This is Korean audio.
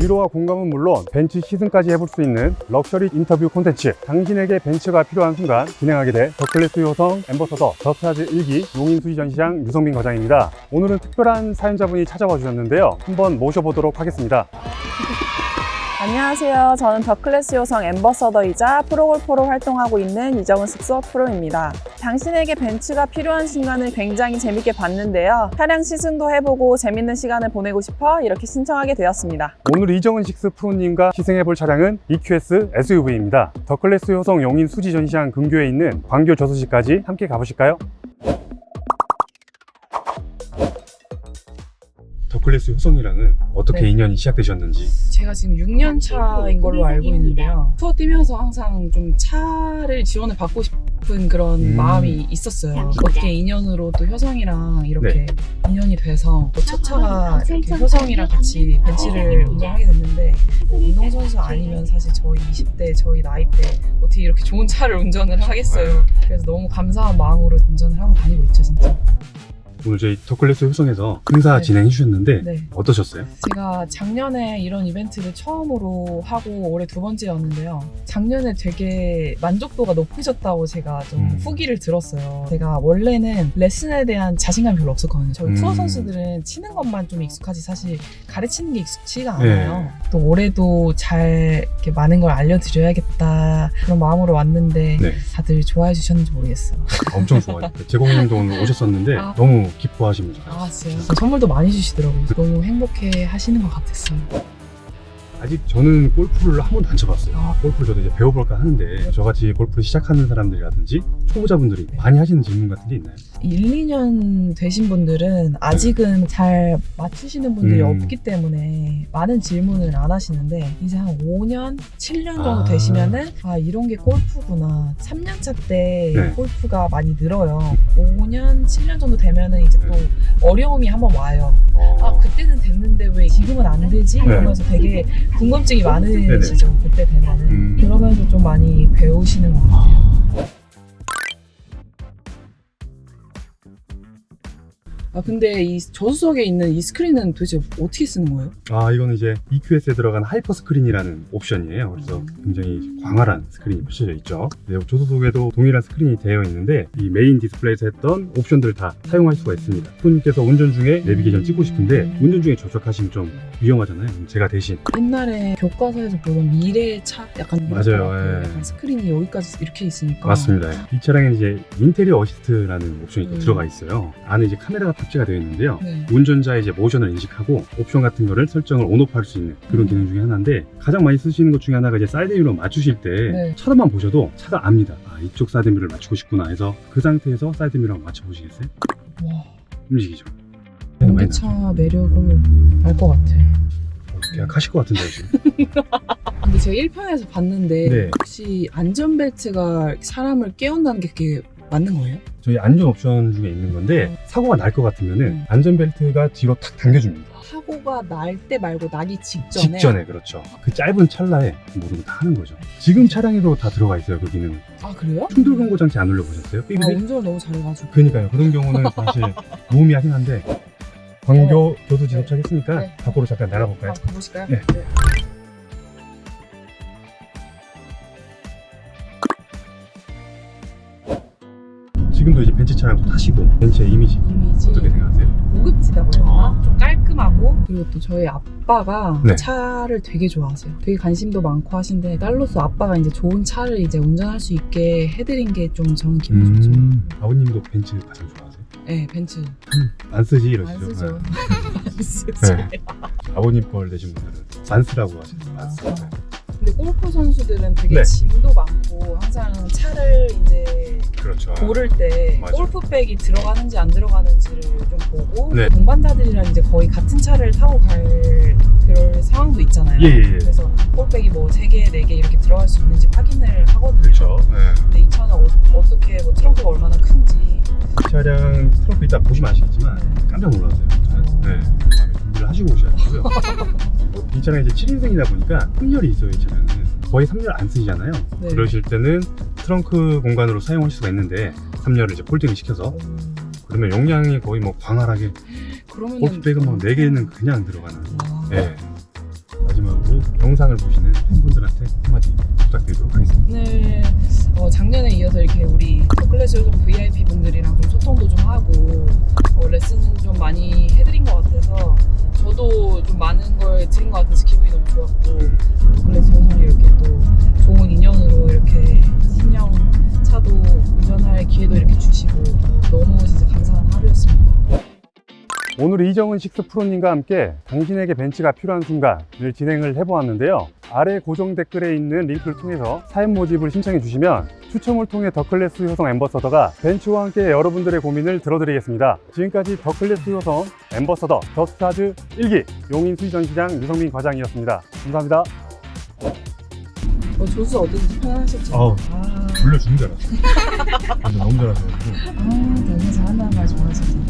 위로와 공감은 물론 벤츠 시승까지 해볼 수 있는 럭셔리 인터뷰 콘텐츠 당신에게 벤츠가 필요한 순간 진행하게 돼 더클래스 효성 엠버서더 더스타즈 1기 용인수지 전시장 유성민 과장입니다. 오늘은 특별한 사연자분이 찾아와 주셨는데요. 한번 모셔보도록 하겠습니다. 안녕하세요. 저는 더클래스 요성 엠버서더이자 프로골퍼로 활동하고 있는 이정은 숙소 프로입니다. 당신에게 벤츠가 필요한 순간을 굉장히 재밌게 봤는데요. 차량 시승도 해보고 재밌는 시간을 보내고 싶어 이렇게 신청하게 되었습니다. 오늘 이정은 식스 프로님과 시승해볼 차량은 EQS SUV입니다. 더클래스 효성 용인 수지 전시장 근교에 있는 광교 저수지까지 함께 가보실까요? 더클래스 효성이랑은 어떻게 네. 인연이 시작되셨는지 제가 지금 6년 차인 걸로 알고 있는데요. 투어 뛰면서 항상 좀 차를 지원을 받고 싶은 그런 음. 마음이 있었어요. 어떻게 인연으로 또 효성이랑 이렇게 인연이 돼서 또 첫 차가 이렇게 효성이랑 같이 벤치를 운전하게 됐는데 운동선수 아니면 사실 저희 20대 저희 나이 때 어떻게 이렇게 좋은 차를 운전을 하겠어요. 그래서 너무 감사한 마음으로 운전을 하고 다니고 있죠 진짜. 오늘 저희 더클래스 효성에서 행사 네. 진행해 주셨는데 네. 어떠셨어요? 제가 작년에 이런 이벤트를 처음으로 하고 올해 두 번째였는데요. 작년에 되게 만족도가 높으셨다고 제가 좀 음. 후기를 들었어요. 제가 원래는 레슨에 대한 자신감이 별로 없었거든요. 저희 음. 투어 선수들은 치는 것만 좀 익숙하지 사실 가르치는 게 익숙치가 네. 않아요. 또 올해도 잘 이렇게 많은 걸 알려드려야겠다 그런 마음으로 왔는데 네. 다들 좋아해 주셨는지 모르겠어요. 엄청 좋아요. 제공님도 오늘 오셨었는데 아. 너무 기뻐하시면서 아 진짜 선물도 많이 주시더라고요. 너무 행복해 하시는 것 같았어요. 아직 저는 골프를 한 번도 안 쳐봤어요. 아. 골프를 저도 이제 배워볼까 하는데 저같이 골프를 시작하는 사람들이라든지 초보자분들이 많이 하시는 질문 같은 게 있나요? 1, 2년 되신 분들은 아직은 잘 맞추시는 분들이 음. 없기 때문에 많은 질문을 안 하시는데 이제 한 5년, 7년 정도 아. 되시면은 아 이런 게 골프구나. 3년 차 때 네. 골프가 많이 늘어요. 5년, 7년 정도 되면은 이제 또 어려움이 한번 와요. 아 그때는 됐는데 왜 지금은 안 되지? 네. 이러면서 되게 궁금증이 많으시죠. 그때 되면은. 음. 그러면서 좀 많이 배우시는 것 같아요. 아 근데 이 저수석에 있는 이 스크린은 도대체 어떻게 쓰는 거예요? 아 이거는 이제 EQS에 들어간 하이퍼 스크린이라는 옵션이에요. 그래서 음. 굉장히 광활한 스크린이 펼쳐져 있죠. 네, 조수석에도 동일한 스크린이 되어 있는데 이 메인 디스플레이에서 했던 옵션들을 다 사용할 수가 있습니다. 손님께서 운전 중에 내비게이션 찍고 싶은데 운전 중에 접촉하시면 좀 위험하잖아요. 제가 대신 옛날에 교과서에서 보던 미래의 차 약간 맞아요. 예. 약간 스크린이 여기까지 이렇게 있으니까 맞습니다. 이 차량에 이제 인테리어 어시스트라는 옵션이 또 음. 들어가 있어요. 안에 이제 카메라가 탑재가 되어 있는데요. 네. 운전자의 이제 모션을 인식하고 옵션 같은 거를 설정을 온오프할 수 있는 그런 기능 중에 하나인데 가장 많이 쓰시는 것 중에 하나가 이제 사이드미러 맞추실 때 네. 차도만 보셔도 차가 압니다. 아 이쪽 사이드미러를 맞추고 싶구나 해서 그 상태에서 사이드미러 맞춰 보시겠어요? 와 움직이죠. 전기차 매력을 알 것 같아. 계약하실 것 같은데요 지금. 근데 제가 1편에서 봤는데 네. 혹시 안전벨트가 사람을 깨운다는 게 그게 맞는 거예요? 저희 안전 옵션 중에 있는 건데 사고가 날 것 같으면은 음. 안전벨트가 뒤로 탁 당겨줍니다. 사고가 날 때 말고 나기 직전에 직전에 그렇죠. 그 짧은 찰나에 모든 거다 하는 거죠. 지금 차량에도 다 들어가 있어요 그 기능. 아 그래요? 충돌 경고 장치 안 눌러보셨어요? 아, 삐삐삐? 운전을 너무 잘해가지고 그러니까요. 그런 경우는 사실 도움이 하긴 한데 광교 교두지 도착했으니까 네. 밖으로 잠깐 나가볼까요? 아, 가보실까요? 네. 지 벤츠 차량 타시고 벤츠의 이미지 이미지 어떻게 생각하세요? 고급지다고 해야 아. 되나? 좀 깔끔하고 그리고 또 저희 아빠가 네. 차를 되게 좋아하세요. 되게 관심도 많고 하신데 딸로서 아빠가 이제 좋은 차를 이제 운전할 수 있게 해드린 게 좀 저는 기분 좋죠. 음, 아버님도 벤츠 가장 좋아하세요? 네, 벤츠 안 쓰지 이러시죠? 안 쓰죠. 네. 안 쓰죠. 네. 아버님 걸 내신 분들은 만스라고 하시죠. 만스. 아. 근데 골프 선수들은 되게 네. 짐도 많고 항상 차를 이제 그렇죠. 고를 때 맞아. 골프백이 들어가는지 안 들어가는지를 좀 보고 네. 동반자들이랑 이제 거의 같은 차를 타고 갈 그럴 상황도 있잖아요. 예, 예, 예. 그래서 골백이 뭐 3개, 4개 이렇게 들어갈 수 있는지 확인을 하거든요. 그렇죠. 네. 근데 이 차는 어, 떻게뭐 트렁크가 얼마나 큰지 이 차량 트렁크 이따 보시면 아시겠지만 네. 깜짝 놀라세요. 어. 네. 마음에 준비를 하시고 오셔야 되고요. 이 차량 이제 7인승이다 보니까 3열이 있어요, 이 차량은. 거의 3열 안 쓰시잖아요. 네. 그러실 때는 트렁크 공간으로 사용하실 수가 있는데 3열을 이제 폴딩을 시켜서 그러면 용량이 거의 뭐 광활하게 그러면 골프백은 뭐 4개는 그냥 들어가는 와. 네. 마지막 마지막으로 영상을 보시는 팬분들한테 한마디 부탁드리도록 하겠습니다. 오늘 어, 작년에 이어서 이렇게 우리 더클래스 요정 VIP 분들이랑 좀 소통도 좀 하고 어, 레슨은 좀 많이 해드린 것 같아서 오늘 이정은 식스 프로님과 함께 당신에게 벤츠가 필요한 순간을 진행을 해보았는데요. 아래 고정 댓글에 있는 링크를 통해서 사연 모집을 신청해 주시면 추첨을 통해 더클래스 효성 엠버서더가 벤츠와 함께 여러분들의 고민을 들어드리겠습니다. 지금까지 더클래스 효성 엠버서더 더스타즈 1기 용인 수의전시장 유성민 과장이었습니다. 감사합니다. 어, 조수 얻은지 편하셨죠? 아, 불러주는 줄 알았어. 너무 잘하셔가지고. 아, 너무 잘한다는 말 좋아하시죠.